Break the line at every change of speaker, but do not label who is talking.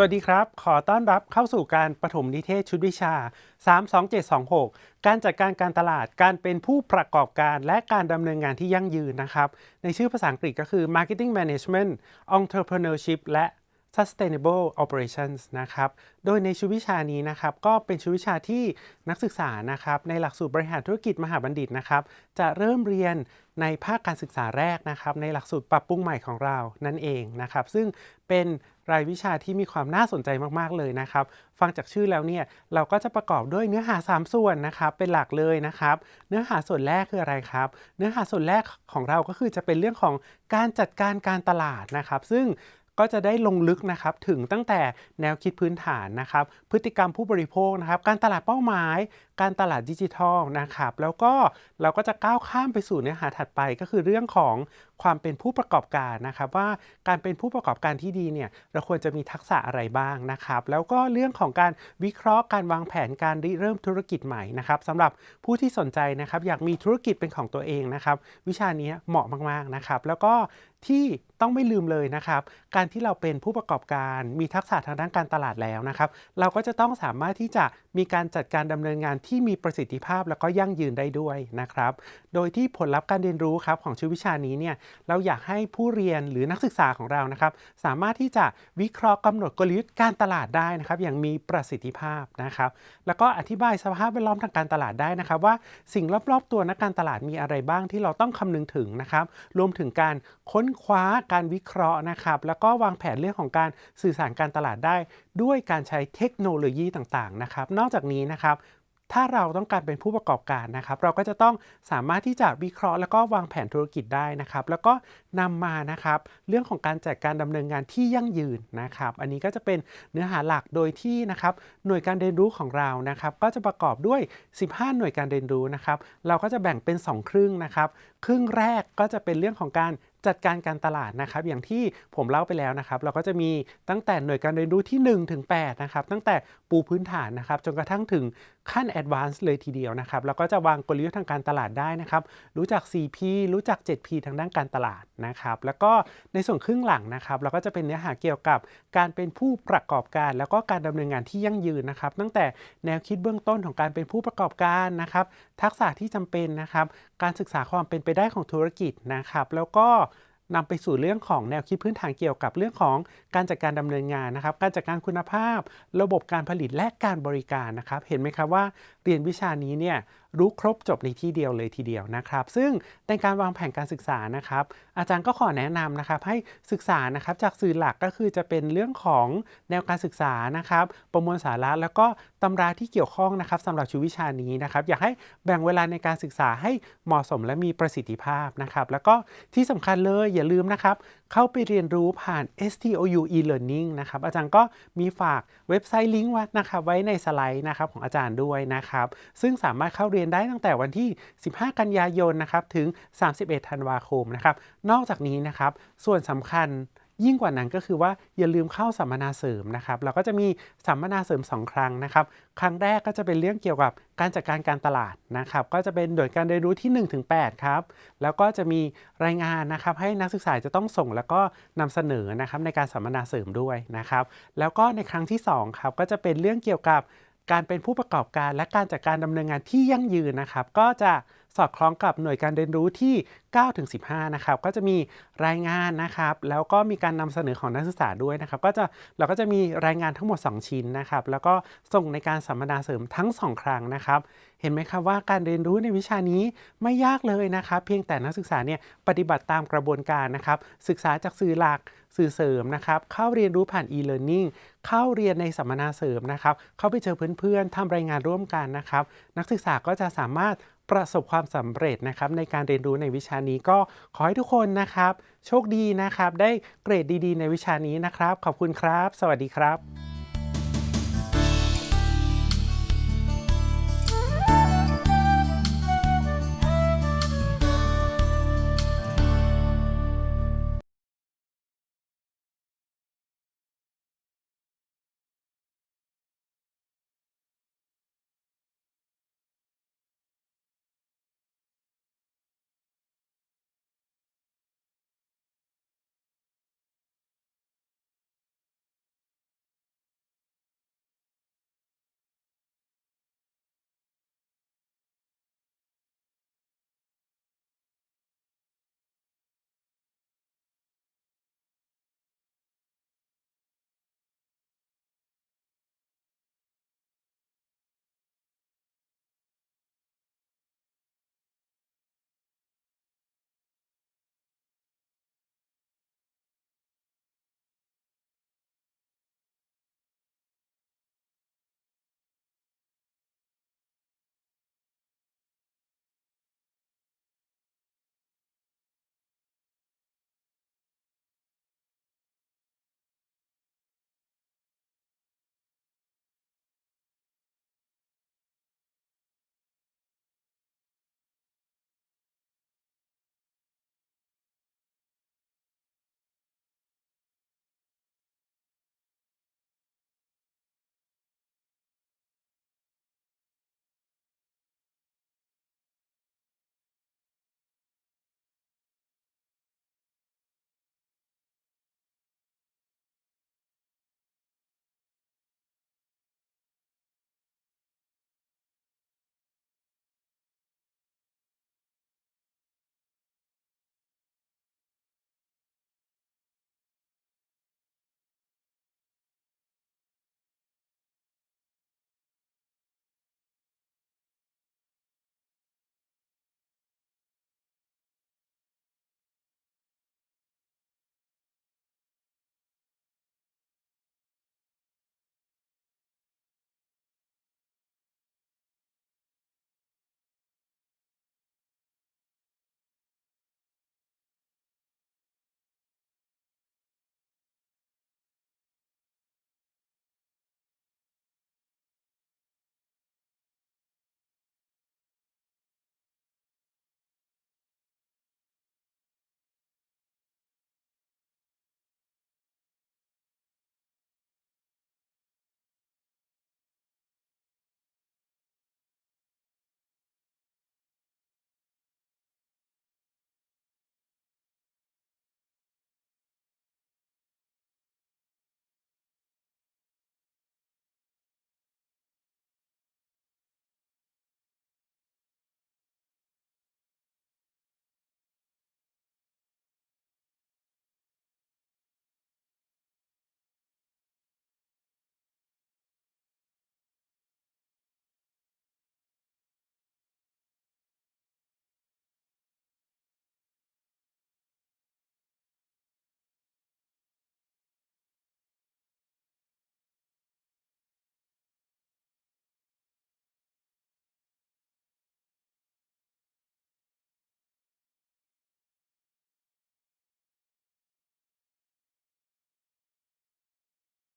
สวัสดีครับ ขอต้อนรับเข้าสู่การปฐมนิเทศชุดวิชา 32726 การจัดการการตลาด การเป็นผู้ประกอบการ และการดำเนินงานที่ยั่งยืนนะครับ ในชื่อภาษาอังกฤษก็คือ Marketing Management Entrepreneurship และ Sustainable Operations นะครับ โดยในชุดวิชานี้นะครับ ก็เป็นชุดวิชาที่นักศึกษานะครับ ในหลักสูตรบริหารธุรกิจมหาบัณฑิตนะครับ จะเริ่มเรียนในภาคการศึกษาแรกนะครับ ในหลักสูตรปรับปรุงใหม่ของเรานั่นเองนะครับ ซึ่งเป็น รายวิชาที่มีความน่าสนใจมากๆเลยนะครับ ฟังจากชื่อแล้วเนี่ยเราก็จะประกอบด้วยเนื้อหา 3 ส่วนนะครับเป็นหลักเลยนะครับ เนื้อหาส่วนแรกคืออะไรครับ เนื้อหาส่วนแรกของเราก็คือจะเป็นเรื่องของการจัดการการตลาดนะครับ ซึ่ง ก็จะได้ลงลึกนะครับถึงตั้งแต่แนวคิดพื้นฐานนะครับ พฤติกรรมผู้บริโภคนะครับ การตลาดเป้าหมาย การตลาดดิจิทัลนะครับ แล้วก็เราก็จะก้าวข้ามไปสู่เนื้อหาถัดไปก็คือเรื่องของความเป็นผู้ประกอบการนะครับว่าการเป็นผู้ประกอบการที่ดีเนี่ยเราควรจะมีทักษะอะไรบ้างนะครับ แล้วก็เรื่องของการวิเคราะห์การวางแผนการริเริ่มธุรกิจใหม่นะครับสำหรับผู้ที่สนใจนะครับอยากมีธุรกิจเป็นของตัวเองนะครับ วิชานี้เหมาะมากๆนะครับ แล้วก็ที่ต้องไม่ลืมเลยนะครับ การที่เราเป็นผู้ประกอบการมีทักษะทางด้านการตลาดแล้วนะครับ เราก็จะต้องสามารถที่จะมีการจัดการดำเนินงานที่มีประสิทธิภาพแล้วก็ยั่งยืนได้ด้วยนะครับ โดยที่ผลลัพธ์การเรียนรู้ครับของชื่อวิชานี้เนี่ยเราอยากให้ผู้เรียนหรือนักศึกษาของเรานะครับ สามารถที่จะวิเคราะห์กำหนดกลยุทธ์การตลาดได้นะครับ อย่างมีประสิทธิภาพนะครับ แล้วก็อธิบายสภาพแวดล้อมทางการตลาดได้นะครับ ว่าสิ่งรอบๆตัวนักการตลาดมีอะไรบ้างที่เราต้องคำนึงถึงนะครับ รวมถึงการค้นคว้าการวิเคราะห์นะครับ แล้วก็วางแผนเรื่องของการสื่อสารการตลาดได้ ด้วยการใช้เทคโนโลยีต่างๆนะครับ นอกจากนี้นะครับถ้าเราต้องการเป็นผู้ประกอบการนะครับ เราก็จะต้องสามารถที่จะวิเคราะห์แล้วก็วางแผนธุรกิจได้นะครับ แล้วก็นำมานะครับเรื่องของการจัดการดำเนินงานที่ยั่งยืนนะครับ อันนี้ก็จะเป็นเนื้อหาหลักโดยที่นะครับหน่วยการเรียนรู้ของเรานะครับ ก็จะประกอบด้วย 15 หน่วยการเรียนรู้นะครับ เราก็จะแบ่งเป็น 2 ครึ่งนะครับ ครึ่งแรกก็จะเป็นเรื่องของการ จัดการการตลาดนะครับ อย่างที่ผมเล่าไปแล้วนะครับ เราก็จะมีตั้งแต่หน่วยการเรียนรู้ที่1ถึง8นะครับ ตั้งแต่ปูพื้นฐานนะครับ จนกระทั่งถึง ขั้น Advanced เลยทีเดียวนะครับเราก็จะวางกลยุทธ์ทางการตลาดได้นะครับ รู้จัก 4P รู้จัก 7P ทางด้านการตลาดนะครับ แล้วก็ในส่วนครึ่งหลังนะครับเราก็จะเป็นเนื้อหาเกี่ยวกับการเป็นผู้ประกอบการ แล้วก็การดำเนินงานที่ยั่งยืนนะครับ ตั้งแต่แนวคิดเบื้องต้นของการเป็นผู้ประกอบการนะครับ ทักษะที่จำเป็นนะครับ การศึกษาความเป็นไปได้ของธุรกิจนะครับ แล้วก็ นำไปสู่เรื่องของแนวคิดพื้นฐานเกี่ยวกับเรื่องของการจัดการดำเนินงานนะครับ การจัดการคุณภาพ ระบบการผลิตและการบริการนะครับ เห็นไหมครับว่าเรียนวิชานี้เนี่ยรู้ครบจบในที่เดียวเลยทีเดียวนะครับ ซึ่งในการวางแผนการศึกษานะครับ อาจารย์ก็ขอแนะนำนะครับ ให้ศึกษานะครับจากสื่อหลักก็คือจะเป็นเรื่องของแนวการศึกษานะครับ ประมวลสาระแล้วก็ตำราที่เกี่ยวข้องนะครับสำหรับชีววิชานี้นะครับ อยากให้แบ่งเวลาในการศึกษาให้เหมาะสมและมีประสิทธิภาพนะครับ แล้วก็ที่สำคัญเลยอย่าลืมนะครับ เข้าไปเรียนรู้ผ่าน STOU e-learning นะครับอาจารย์ก็มีฝากเว็บไซต์ลิงก์ไว้นะครับไว้ในสไลด์นะครับของอาจารย์ด้วยนะครับ ซึ่งสามารถเข้าเรียนได้ตั้งแต่วันที่ 15 กันยายนนะครับถึง 31 ธันวาคมนะครับ นอกจากนี้นะครับส่วนสำคัญ ยิ่งกว่านั้นก็คือว่าอย่าลืมเข้าสัมมนาเสริมนะครับเราก็จะมีสัมมนาเสริม 2 ครั้งนะครับ ครั้งแรกก็จะเป็นเรื่องเกี่ยวกับการจัดการการตลาดนะครับ ก็จะเป็นโดยการเรียนรู้ที่1ถึงครับแล้วก็จะมีรายงานนะครับให้นักศึกษาจะต้องส่งแล้วก็นำเสนอนะครับในการสัมมนาเสริมด้วยนะครับ แล้วก็ในครั้งที่2ครับก็จะเป็นเรื่องเกี่ยวกับการเป็นผู้ประกอบการและการจัดการดำเนินงานที่ยั่งยืนนะครับ ก็จะ สอดคล้องกับหน่วยการเรียนรู้ที่9ถึง15 นะครับ ก็จะมีรายงานนะครับ แล้วก็มีการนำเสนอของนักศึกษาด้วยนะครับ ก็จะเราก็จะมีรายงานทั้งหมด 2 ชิ้นนะครับ แล้วก็ส่งในการสัมมนาเสริมทั้ง 2 ครั้งนะครับเห็นไหมครับว่าการเรียนรู้ในวิชานี้ไม่ยากเลยนะครับเพียงแต่นักศึกษาเนี่ยปฏิบัติตามกระบวนการนะครับศึกษาจากสื่อหลักสื่อเสริมนะครับเข้าเรียนรู้ผ่าน e-learning เข้าเรียนในสัมมนาเสริมนะครับเข้าไปเจอเพื่อนๆทำรายงานร่วมกันนะครับ นักศึกษาก็จะสามารถ ประสบความสำเร็จนะครับในการเรียนรู้ในวิชานี้ก็ขอให้ทุกคนนะครับ โชคดีนะครับ ได้เกรดดี ๆ ในวิชานี้นะครับ ขอบคุณครับ สวัสดีครับ